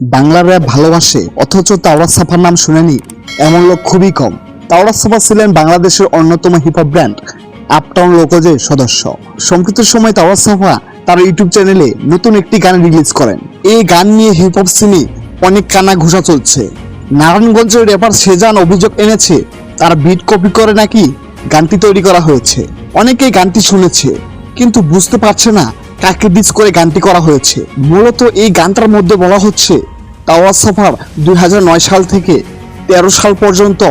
Bangla rap ভালোবাসে, অথচ তাওরাত সাফার নাম শুনেনি, এমন লোক খুবই কম। তাওরাত সাফা ছিলেন বাংলাদেশের অন্যতম হিপহপ ব্র্যান্ড আপটাউন লোকজের সদস্য। সম্প্রতি সময় তাওরাত সাফা তার ইউটিউব চ্যানেলে নতুন একটি গান রিলিজ করেন। এই গান নিয়ে হিপহপ সিনে অনেক কানা ঘোষা চলছে। নারায়ণগঞ্জের রেপার সেজান অভিযোগ এনেছে, তার বিট কপি করে নাকি গানটি তৈরি করা হয়েছে। অনেকেই গানটি শুনেছে, কিন্তু বুঝতে পারছে না কাকে ডিস করে গানটি করা হয়েছে। মূলত এই গানটার মধ্যে বলা হচ্ছে টাওয়ার সফার দুই হাজার নয় সাল থেকে তেরো সাল পর্যন্ত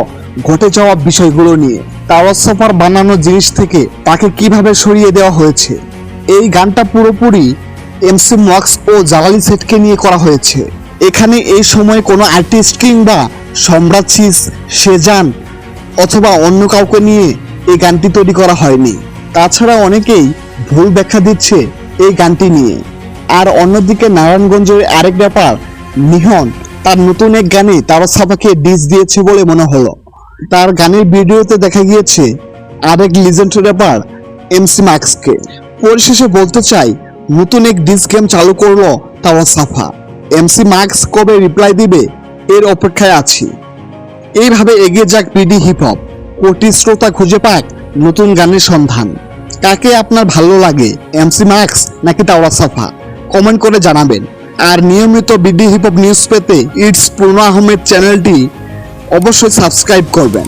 ঘটে যাওয়া বিষয়গুলো নিয়ে। টাওয়ার সফার বানানো জিনিস থেকে তাকে কীভাবে সরিয়ে দেওয়া হয়েছে? এই গানটা পুরোপুরি এমসি মক্স ও জালালি সেটকে নিয়ে করা হয়েছে। এখানে এই সময় কোনো আর্টিস্ট কিংবা সম্রাট সিস সেজান অথবা অন্য কাউকে নিয়ে এই গানটি তৈরি করা হয়নি। তাছাড়া অনেকেই ভুল ব্যাখ্যা দিচ্ছে এই গানটি নিয়ে। আর অন্যদিকে নারায়ণগঞ্জের আরেক ব্যাপার, নিহন তার নতুন এক গানে তারা সাফাকে ডিস দিয়েছে বলে মনে হলো। তার গানের ভিডিওতে দেখা গিয়েছে আরেক লিজেন্ড ব্যাপার এমসি মার্কসকে পরিশেষে বলতে চাই, নতুন এক ডিস গেম চালু করল তাওয়া সাফা। এমসি মার্কস কবে রিপ্লাই দিবে, এর অপেক্ষায় আছি। এইভাবে এগিয়ে যাক পিডি হিপ হপ কোটি শ্রোতা খুঁজে পাক নতুন গানের সন্ধান। কাকে আপনার ভালো লাগে এমসি ম্যাক্স নাকি তাওয়া সাফা কমেন্ট করে জানাবেন। আর নিয়মিত বিডি হিপ নিউজ পেতে ইটস পূর্ণ আহমেদ চ্যানেলটি অবশ্যই সাবস্ক্রাইব করবেন।